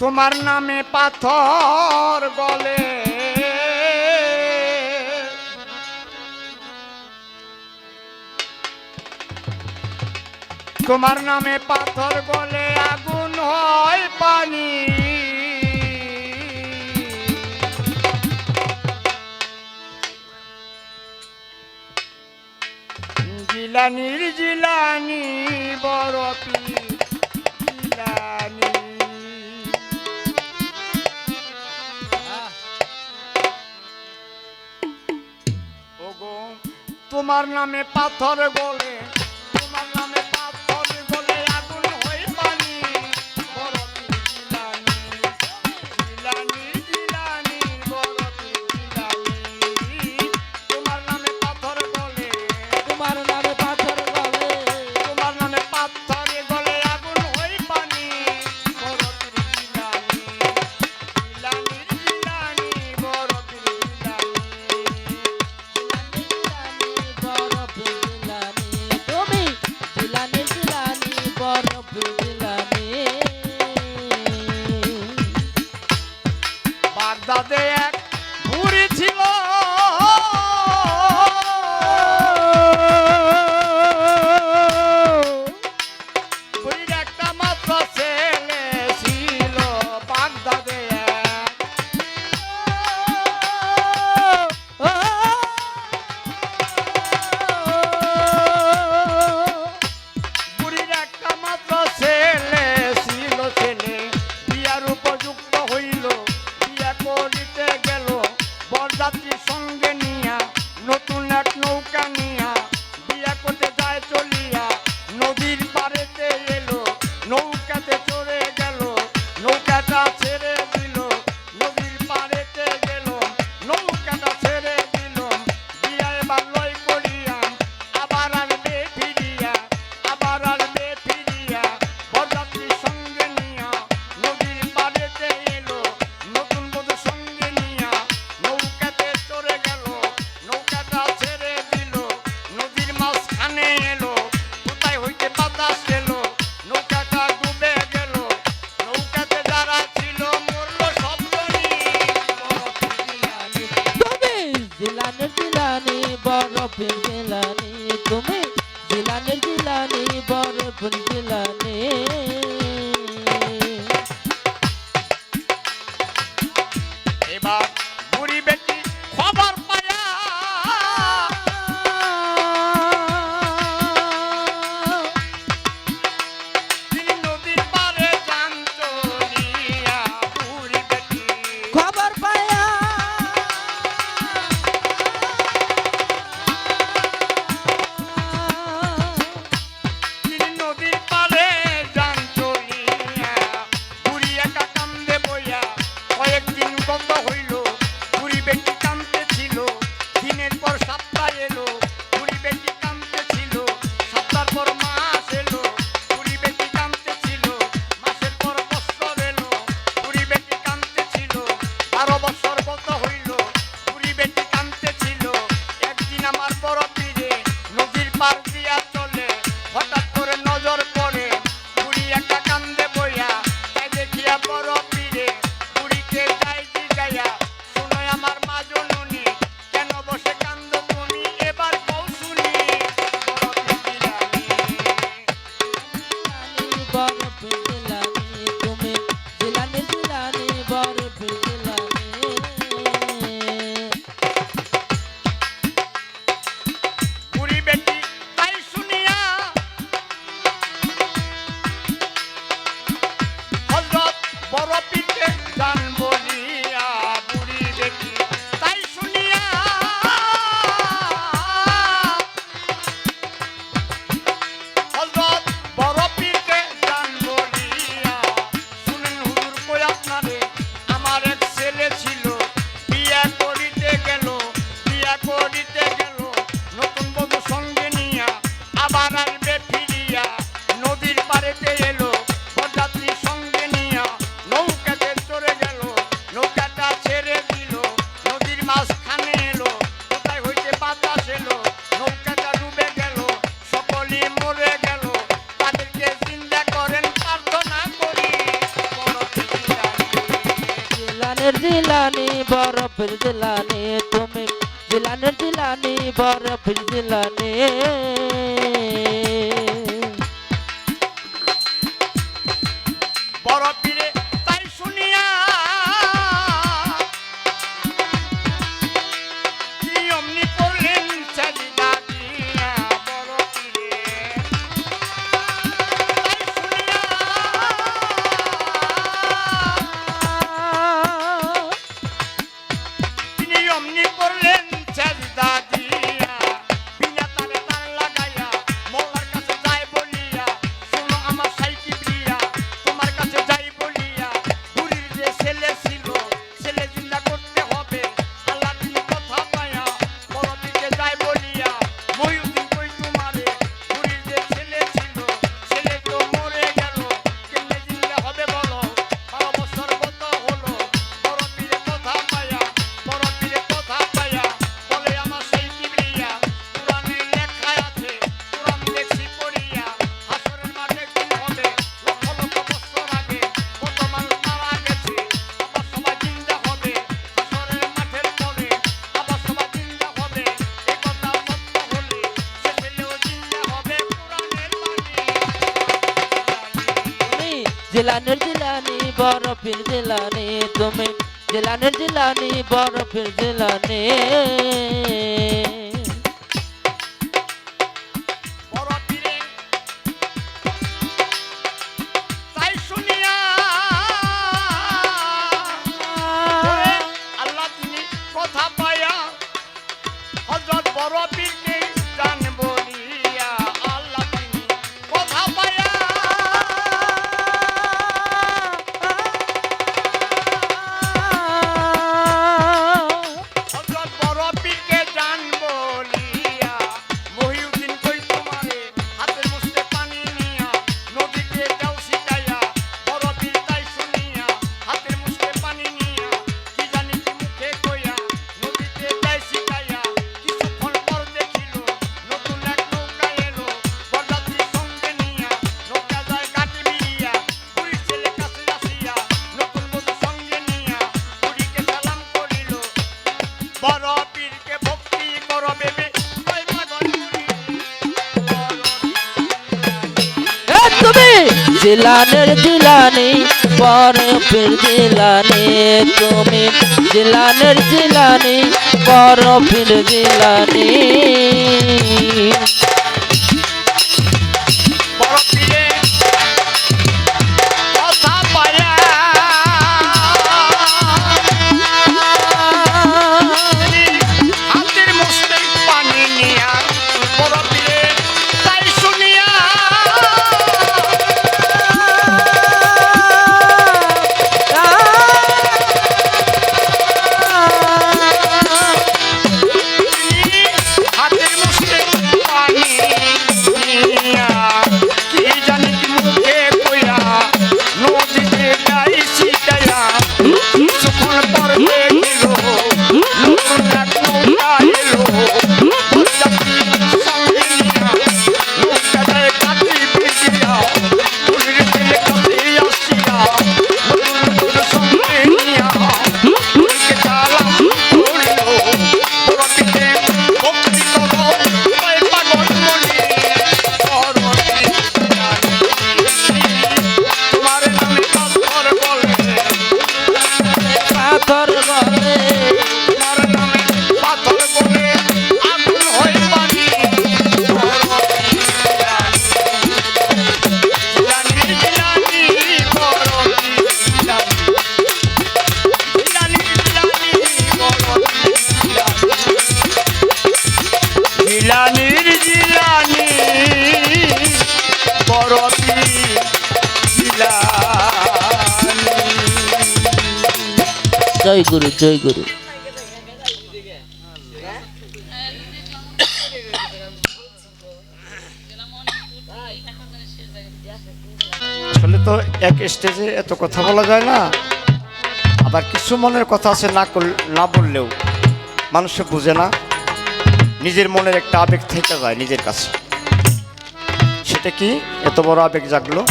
তোমার নামে পাথর গলে। তোমার নামে পাথর গলে আগুন হয় পানি। জিলানির জিলানি বড় তোমার নামে পাথর গলে। फिर दिलाने तुम्हें दिलाने दिलाने बार फिर दिलाने জিলানি জিলানি বরফের জিলানি। কথা পায়া হজরত বড় পীরকে জিলানের জিলানি বরফের জিলানি তুমি জিলানের জিলানি বরফের জিলানি। গুরু জয় গুরু আসলে তো এক স্টেজে এত কথা বলা যায় না। আবার কিছু মনের কথা আছে না না বললেও মানুষে বুঝে না। নিজের মনের একটা আবেগ থেকে যায় নিজের কাছে। সেটা কি? এত বড় আবেগ জাগলো।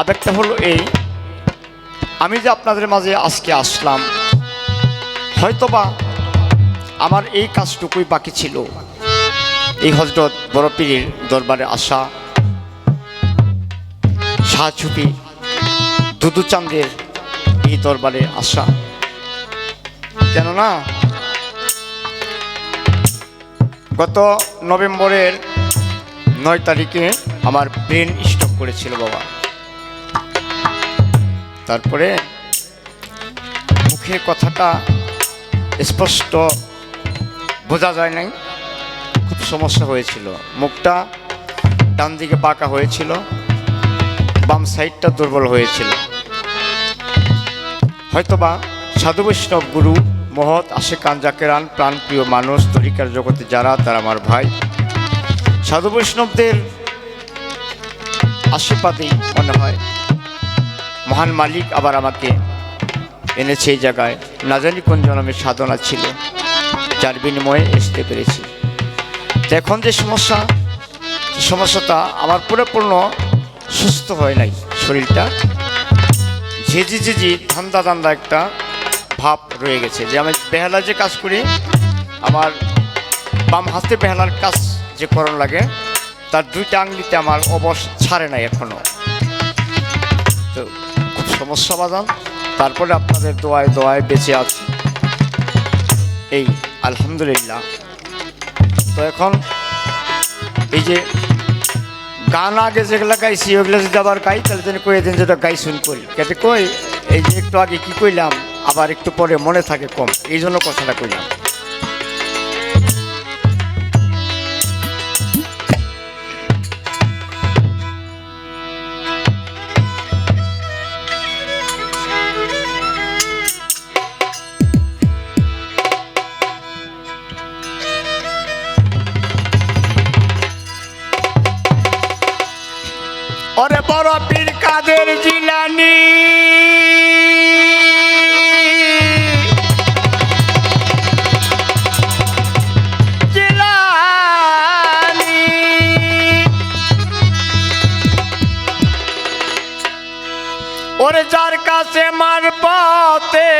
আবেগটা হলো এই আমি যে আপনাদের মাঝে আজকে আসলাম, হয়তোবা আমার এই কাজটুকুই বাকি ছিল। এই হজরত বড় পীরের দরবারে আসা, শাহছুপি দুদুচাঁদের এই দরবারে আসা। কেননা, গত নভেম্বরের নয় তারিখে আমার ব্রেন স্টক করেছিল বাবা। তারপরে মুখে কথাটা স্পষ্ট বোঝা যায় নাই। খুব সমস্যা হয়েছিল। মুখটা ডান দিকে বাঁকা হয়েছিল। বাম সাইডটা দুর্বল হয়েছিল। হয়তোবা সাধু বৈষ্ণব গুরু মহৎ আশেকান জাকেরান প্রাণপ্রিয় মানুষ তরিকার জগতে যারা, তারা আমার ভাই। সাধু বৈষ্ণবদের আশীর্বাদেই মনে হয় মহান মালিক আবার আমাকে এনেছে এই জায়গায়। না জানি কোন জন্মের সাধনা ছিল, যার বিনিময়ে আসতে পেরেছি। এখন যে সমস্যা সমস্যাটা আমার পুরোপূর্ণ সুস্থ হয় নাই শরীরটা, ঝিঝি ঝিঝি ধান্দা ধান্দা একটা ভাব রয়ে গেছে যে আমি বেহালা যে কাজ করি, আমার বাম হাতে বেহালার কাজ যে করণ লাগে, তার দুইটা আঙ্গলিতে আমার অবশ ছাড়ে নাই এখনও। তো খুব সমস্যা তারপরে আপনাদের দোয়ায় দোয়ায় বেঁচে আছি। এই, আলহামদুলিল্লাহ। তো এখন এই যে গান আগে যেগুলো গাইছি, ওগুলো যদি আবার গাই, তাহলে তিনি কয়ে দিন যেটা গাই শুন করি। কেটে কই, এই যে একটু আগে কি কইলাম, আবার একটু পরে মনে থাকে কম। এই জন্য কথাটা কইলাম। কাদের জিলানি জিলানি ওরে যার কাছে মারপতে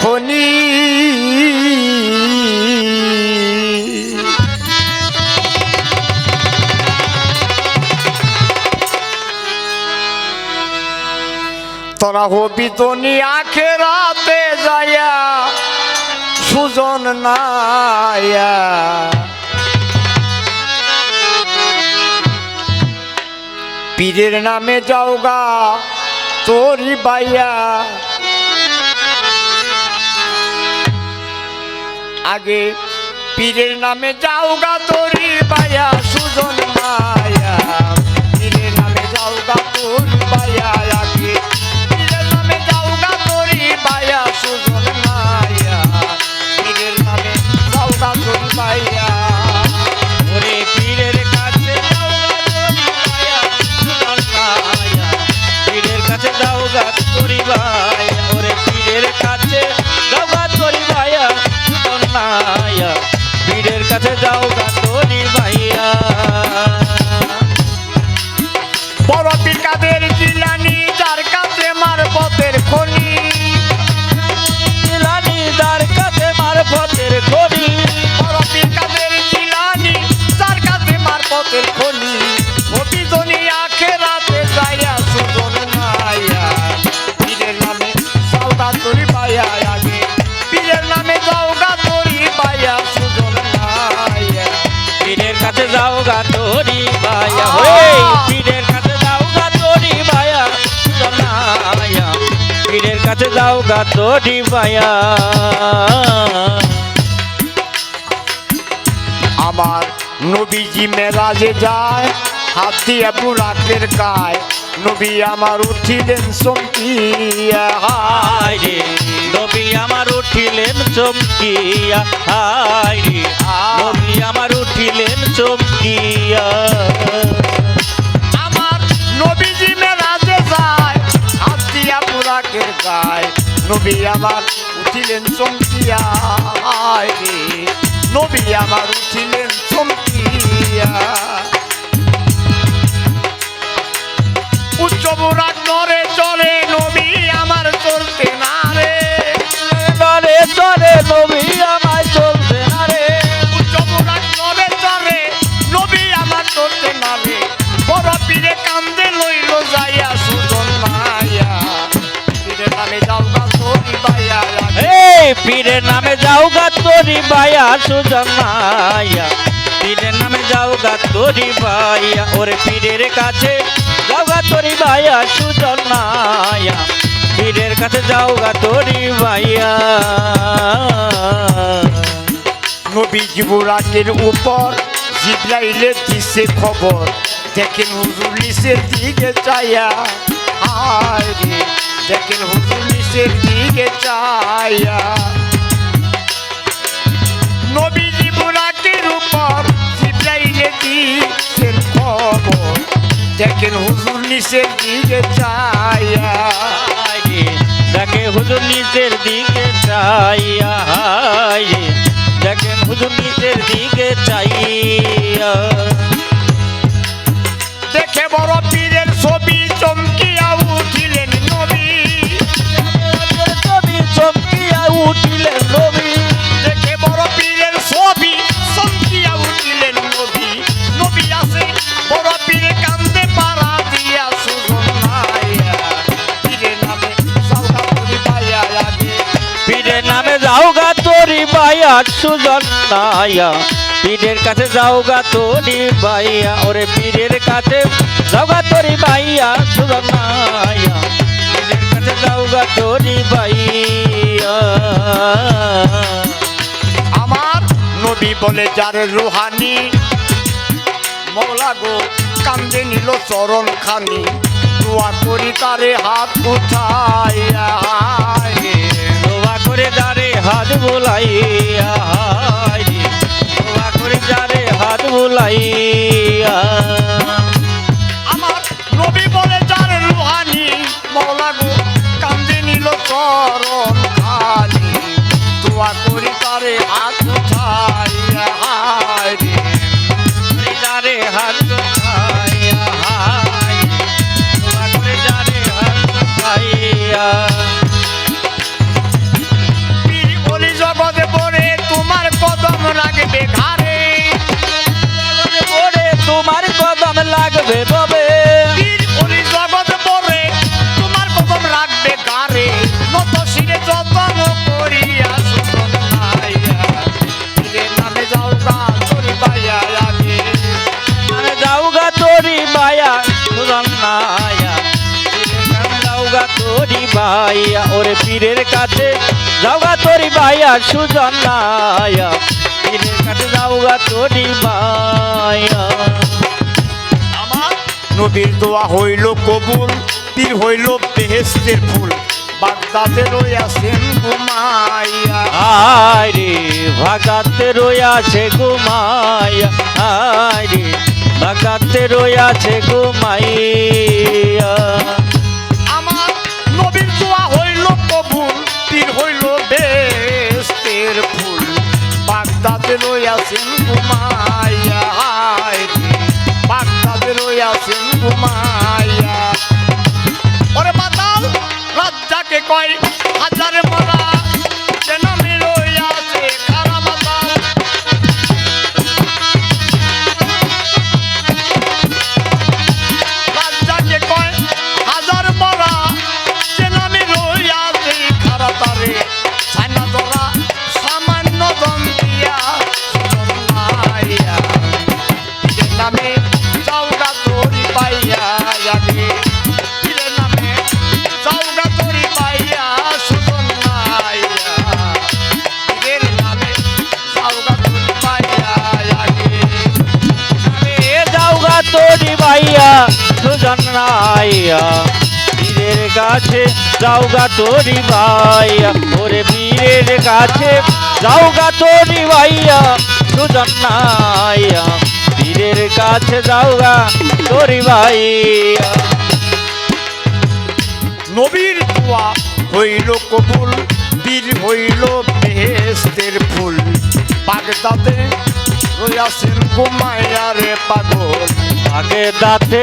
খনি তোরা হবি তনি আখেরাতে যায়া সুজন নায়া পীরের নামে যাওগা তোরি বাইয়া। আগে পীরের নামে যাওগা তোরি বাইয়া, সুজন মায়া পীরের নামে যাওগা তোরি পীরের যাও গা তোরি ভাইয়া আমার নবীজি মেরাজে যায় হাত দিয়ে বুড়াকের গায়। নবী আমার উঠিলেন চমকিয়া। হায় রে নবী আমার উঠিলেন চমকিয়া। হায় রে নবী আমার উঠিলেন চমকিয়া। আমার নবীজি মেরাজে যায় হাত দিয়া বুড়াকের গায়। নবী আমার উঠিলেন চমকিয়ায়। নবী আমার উঠিলেন চমকিয়া উচ্চবরা নরে চলে নবী আমার চলতে না রে। নরে চলে নবী আমার পীরের নামে যাও গা তোরি বায়া সুজনায়া পীরের নামে যাও গা তোরি বায়া ওরে পীরের কাছে যাও গা তোরি বায়া সুজনায়া পীরের কাছে যাও গা তোরি বায়া নবী যুবরাজের উপর জিব্রাইলে দিছে খবর? দেখেন হুজুর নিচের দিকে চাইয়া। হায় রে, দেখেন হুজুর নিচের দিকে চাইয়া। দেখেন হুজুর নিচের দিকে চাইয়া। দেখে হুজুর নিচের দিকে চাইয়া দেখেন হুজুর নিচের দিকে চাইয়া। দেখে বড় পীরের ছবি চমকিয়া তোরি বাইয়া সুজন নাইয়া পীরের কাছে যাও গা তোরি বাইয়া ওরে পীরের কাছে যাও গা তোরি বাইয়া সুজন নাইয়া পীরের কাছে যাও গা তোরি বাইয়া আমার নবী বলে যারে রুহানি মৌলা গো কান্দে নিল চরণ খানি দোয়া করি তারে হাত উঠাইয়া। দোয়া করে যারে হাত বুলাইয়া করে যারে হাত বুলাইয়া যাওগা তোরি বায়া ওরে পীরের কাছে যাওগা তোরি বায়া সুজন্নায়া পীরের কাছে যাওগা তোরি আমার নবীর দোয়া হইল কবুল পীর হইল বেহেস্তের ফুল বাগদাদে রইয়াছেন ঘুমাইয়া রে ভাগাতে রয়াছে ঘুমাইয়া রে ভাগাতে রয়াছে ঘুমাইয়া রইয়াছেন ঘুমাইয়া বাগদাদে রইয়াছেন ঘুমাইয়া সুজন্নাইয়া পীরের কাছে যাওগা তোরি বাইয়া ওরে পীরের কাছে যাওগা তোরি বাইয়া সুজন্নাইয়া পীরের কাছে যাওগা তোরি বাইয়া নবীর দোয়া হইল কবুল বীর হইল বেহেস্তের ফুল। বাগদাদে রয়াছেন ঘুমাইয়া রে পাগল। আগে দাঁতে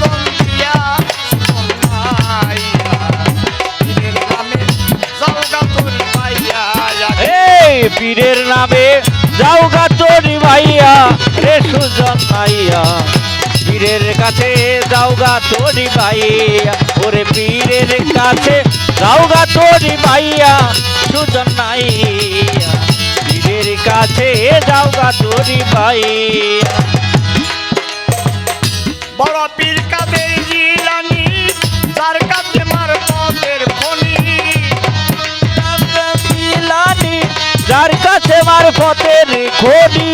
দম দিয়া সোনাইয়া পীরের নামে যাও গা তোরি ভাইয়া রে সুজন নাইয়া পীরের কাছে যাও গা তোরি ভাইয়া ওরে পীরের কাছে যাও গা তোরি ভাইয়া সুজন নাইয়া পীরের কাছে যাও গা তোরি ভাইয়া বড় পীর কাদের জিলানি যার কাছে মার পথের খনি। মিলানি যার কাছে মারফতের খনি।